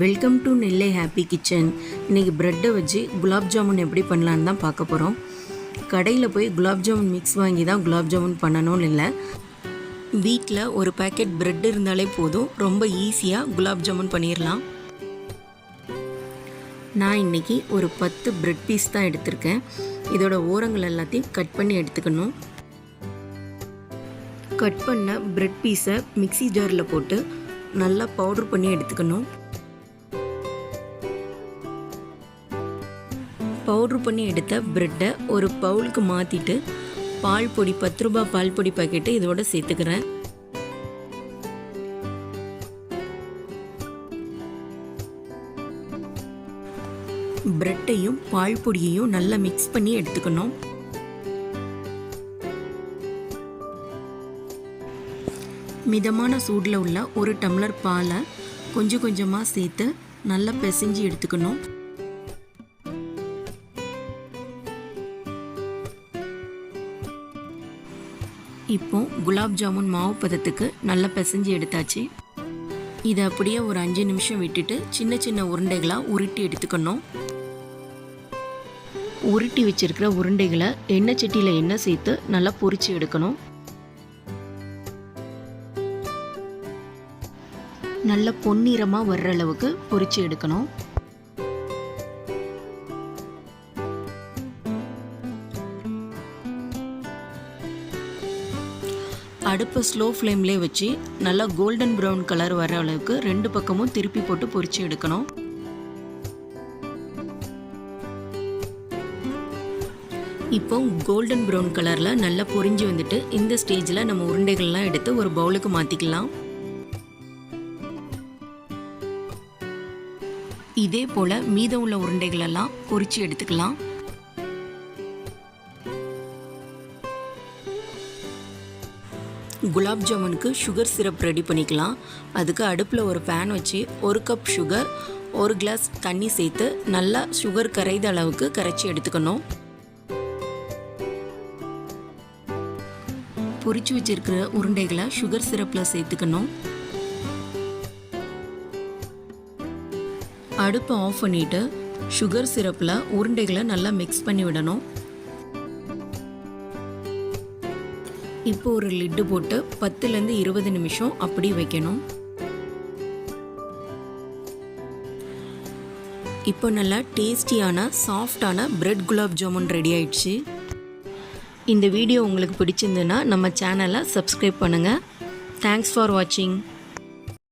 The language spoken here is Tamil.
Welcome to Nellai happy kitchen இன்றைக்கி ப்ரெட்டை வச்சு குலாப் ஜாமுன் எப்படி பண்ணலான்னு தான் பார்க்க போகிறோம் கடையில் போய் குலாப் ஜாமுன் மிக்ஸ் வாங்கி தான் குலாப் ஜாமுன் பண்ணணும்னு இல்லை. வீட்டில் ஒரு பேக்கெட் ப்ரெட் இருந்தாலே போதும். ரொம்ப ஈஸியாக குலாப் ஜாமுன் பண்ணிடலாம் நான் இன்றைக்கி ஒரு பத்து ப்ரெட் பீஸ் தான் எடுத்திருக்கேன். இதோட ஓரங்கள் எல்லாத்தையும் கட் பண்ணி எடுத்துக்கணும். கட் பண்ண ப்ரெட் பீஸை மிக்ஸி ஜாரில் போட்டு நல்லா பவுட்ரு பண்ணி எடுத்துக்கணும். பவுட்ரு பண்ணி எடுத்த ப்ரெட்டை ஒரு பவுலுக்கு மாற்றிட்டு பால் பொடி பத்து ரூபாய் பால் பொடி பாக்கெட்டு இதோட சேர்த்துக்கிறேன். ப்ரெட்டையும் பால் பொடியையும் நல்லா மிக்ஸ் பண்ணி எடுத்துக்கணும். மிதமான சூடில் உள்ள ஒரு டம்ளர் பாலை கொஞ்சம் கொஞ்சமாக சேர்த்து நல்லா பிசைஞ்சு எடுத்துக்கணும். இப்போ குலாப் ஜாமுன் மாவு பதத்துக்கு நல்லா பிசைஞ்சு எடுத்தாச்சு. இதை அப்படியே ஒரு அஞ்சு நிமிஷம் விட்டுட்டு சின்ன சின்ன உருண்டைகளாக உருட்டி எடுத்துக்கணும். உருட்டி வச்சிருக்கிற உருண்டைகளை எண்ணெய் சட்டியில் எண்ணெய் சேர்த்து நல்லா பொறிச்சு எடுக்கணும். நல்ல பொன்னிறமாக வர்ற அளவுக்கு பொறிச்சு எடுக்கணும். அடுப்பை ஸ்லோ ஃப்ளேம்லேயே வச்சு நல்லா கோல்டன் ப்ரௌன் கலர் வர அளவுக்கு ரெண்டு பக்கமும் திருப்பி போட்டு பொறிச்சு எடுக்கணும். இப்போ கோல்டன் ப்ரௌன் கலரில் நல்லா பொரிஞ்சு வந்துட்டு இந்த ஸ்டேஜில் நம்ம உருண்டைகள்லாம் எடுத்து ஒரு பவுலுக்கு மாற்றிக்கலாம் இதே போல் மீதம் உள்ள உருண்டைகளெல்லாம் பொறிச்சு எடுத்துக்கலாம். குலாப் ஜாமுனுக்கு சுகர் சிரப் ரெடி பண்ணிக்கலாம். அதுக்கு அடுப்பில் ஒரு பேன் வச்சு ஒரு கப் சுகர் ஒரு கிளாஸ் தண்ணி சேர்த்து நல்லா சுகர் கரைத அளவுக்கு கரைச்சி எடுத்துக்கணும். பொறிச்சு வச்சிருக்கிற உருண்டைகளை சுகர் சிரப்பில் சேர்த்துக்கணும். அடுப்பை ஆஃப் பண்ணிவிட்டு சுகர் சிரப்பில் உருண்டைகளை நல்லா மிக்ஸ் பண்ணி விடணும். இப்போ ஒரு லிட்டு போட்டு பத்துலேருந்து இருபது நிமிஷம் அப்படி வைக்கணும். இப்போ நல்லா டேஸ்டியான சாஃப்டான பிரெட் குலாப் ஜாமுன் ரெடி ஆயிடுச்சு. இந்த வீடியோ உங்களுக்கு பிடிச்சிருந்துன்னா நம்ம சேனலை சப்ஸ்கிரைப் பண்ணுங்கள் தேங்க்ஸ் ஃபார் வாட்சிங்